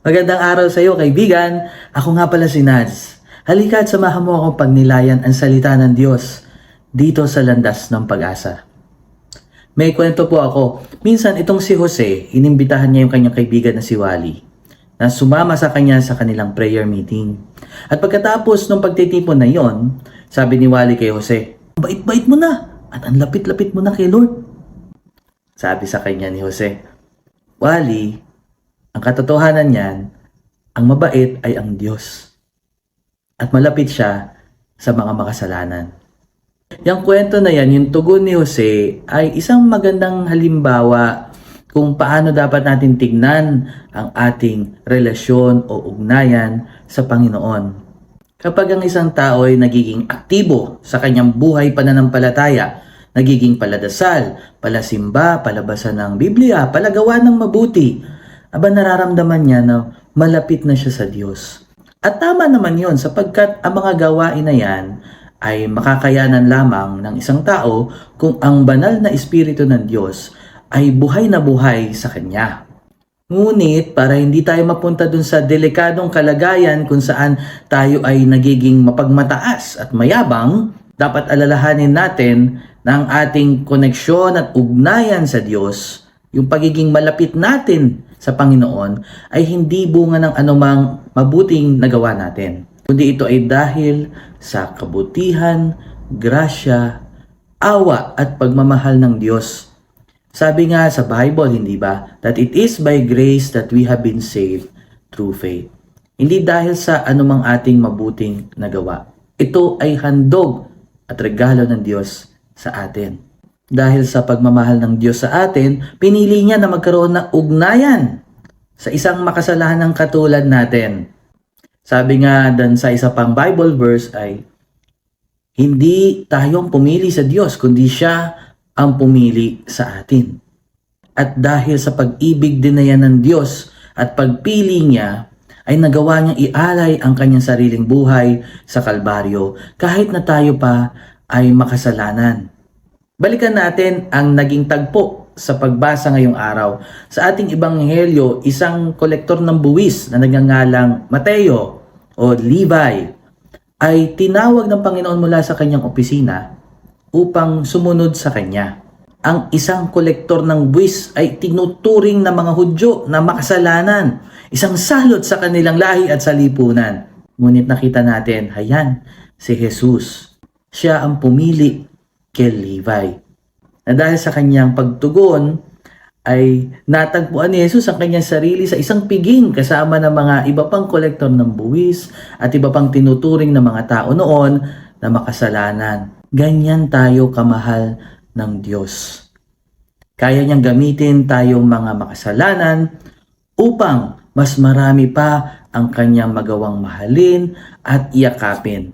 Magandang araw sa iyo, kaibigan. Ako nga pala si Nads. Halika at samahan mo akong pagnilayan ang salita ng Diyos dito sa landas ng pag-asa. May kwento po ako. Minsan itong si Jose, inimbitahan niya yung kanyang kaibigan na si Wally na sumama sa kanya sa kanilang prayer meeting. At pagkatapos ng pagtitipon na yon, sabi ni Wally kay Jose, Bait-bait mo na at ang lapit-lapit mo na kay Lord. Sabi sa kanya ni Jose, Wally, ang katotohanan niyan, ang mabait ay ang Diyos. At malapit siya sa mga makasalanan. Yung kwento na yan, yung tugon ni Jose, ay isang magandang halimbawa kung paano dapat natin tignan ang ating relasyon o ugnayan sa Panginoon. Kapag ang isang tao ay nagiging aktibo sa kanyang buhay pananampalataya, nagiging paladasal, palasimba, palabasan ng Biblia, palagawa ng mabuti, aba nararamdaman niya na malapit na siya sa Diyos. At tama naman yon sapagkat ang mga gawain na yan ay makakayanan lamang ng isang tao kung ang banal na Espiritu ng Diyos ay buhay na buhay sa Kanya. Ngunit para hindi tayo mapunta dun sa delikadong kalagayan kung saan tayo ay nagiging mapagmataas at mayabang, dapat alalahanin natin na ang ating koneksyon at ugnayan sa Diyos, yung pagiging malapit natin sa Panginoon, ay hindi bunga ng anumang mabuting nagawa natin. Kundi ito ay dahil sa kabutihan, grasya, awa at pagmamahal ng Diyos sabi nga sa Bible, hindi ba, that it is by grace that we have been saved through faith. Hindi dahil sa anumang ating mabuting nagawa. Ito ay handog at regalo ng Diyos sa atin. Dahil sa pagmamahal ng Diyos sa atin, pinili niya na magkaroon ng ugnayan sa isang makasalanang katulad natin. Sabi nga dan sa isa pang Bible verse ay, hindi tayong pumili sa Diyos, kundi siya ang pumili sa atin. At dahil sa pag-ibig din na yan ng Diyos at pagpili niya, ay nagawa niyang ialay ang kanyang sariling buhay sa Kalbaryo kahit na tayo pa ay makasalanan. Balikan natin ang naging tagpo sa pagbasa ngayong araw. Sa ating ibanghelyo, isang kolektor ng buwis na nagngangalang Mateo o Levi ay tinawag ng Panginoon mula sa kanyang opisina upang sumunod sa kanya. Ang isang kolektor ng buwis ay tinuturing ng mga Hudyo na makasalanan, isang salot sa kanilang lahi at sa lipunan. Ngunit nakita natin, hayan, si Jesus. Siya ang pumili kay Levi. Na dahil sa kanyang pagtugon, ay natagpuan ni Jesus ang kanyang sarili sa isang piging kasama ng mga iba pang kolektor ng buwis at iba pang tinuturing ng mga tao noon na makasalanan. Ganyan tayo kamahal ng Diyos. Kaya niyang gamitin tayong mga makasalanan upang mas marami pa ang kanyang magawang mahalin at iyakapin.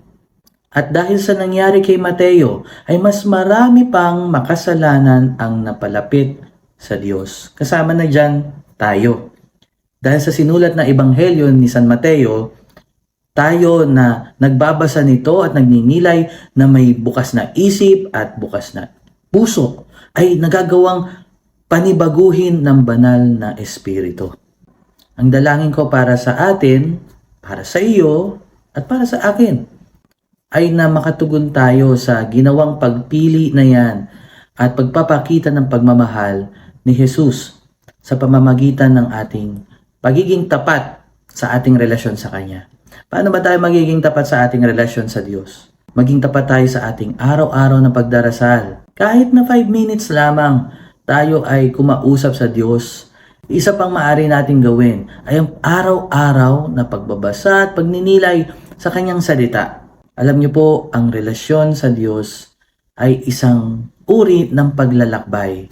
At dahil sa nangyari kay Mateo, ay mas marami pang makasalanan ang napalapit sa Diyos. Kasama na dyan tayo. Dahil sa sinulat na Ebanghelyo ni San Mateo, tayo na nagbabasa nito at nagninilay na may bukas na isip at bukas na puso ay nagagawang panibaguhin ng banal na espiritu. Ang dalangin ko para sa atin, para sa iyo, at para sa akin, ay na makatugon tayo sa ginawang pagpili na yan at pagpapakita ng pagmamahal ni Jesus sa pamamagitan ng ating pagiging tapat sa ating relasyon sa Kanya. Paano ba tayo magiging tapat sa ating relasyon sa Diyos? Maging tapat tayo sa ating araw-araw na pagdarasal. Kahit na 5 minutes lamang tayo ay kumausap sa Diyos, isa pang maaari nating gawin ay ang araw-araw na pagbabasa at pagninilay sa Kanyang salita. Alam niyo po, ang relasyon sa Diyos ay isang uri ng paglalakbay.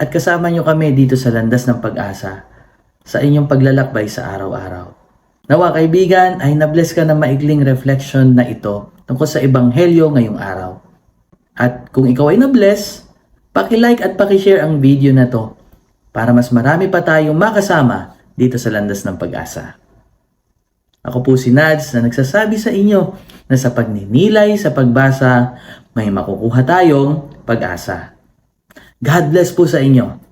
At kasama niyo kami dito sa landas ng pag-asa sa inyong paglalakbay sa araw-araw. Nawa kaibigan ay nabless ka ng maikling reflection na ito tungkol sa Ebanghelyo ngayong araw. At kung ikaw ay nabless, paki-like at paki-share ang video na to para mas marami pa tayong makasama dito sa landas ng pag-asa. Ako po si Nads na nagsasabi sa inyo na sa pagninilay sa pagbasa, may makukuha tayong pag-asa. God bless po sa inyo.